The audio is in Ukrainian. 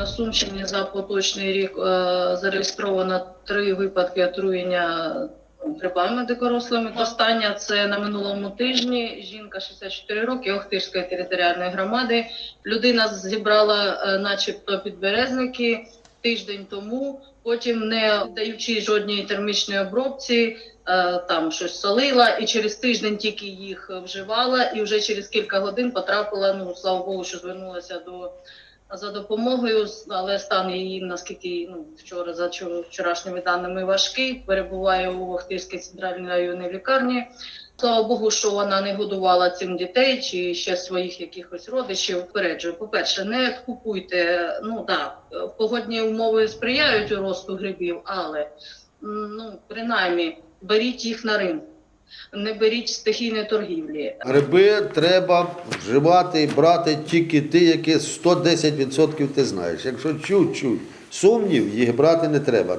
На Сумщині за поточний рік е, зареєстровано три випадки отруєння грибами дикорослими. Остання це на минулому тижні. Жінка 64 роки Охтирської територіальної громади. Людина зібрала, е, начебто, підберезники тиждень тому. Потім, не даючи жодній термічної обробці, е, там щось солила, і через тиждень тільки їх вживала, і вже через кілька годин потрапила. Ну слава Богу, що звернулася до за допомогою, але стан її, наскільки ну, вчора за вчорашніми даними важкий, перебуває у Охтирській центральній районній лікарні. Слава Богу, що вона не годувала цим дітей чи ще своїх якихось родичів. Попереджую, по-перше, не купуйте. Ну так, погодні умови сприяють росту грибів, але ну принаймні беріть їх на ринку, не беріть стихійної торгівлі. Гриби треба вживати і брати тільки ті, які 110% ти знаєш. Якщо чуть-чуть сумнів, їх брати не треба.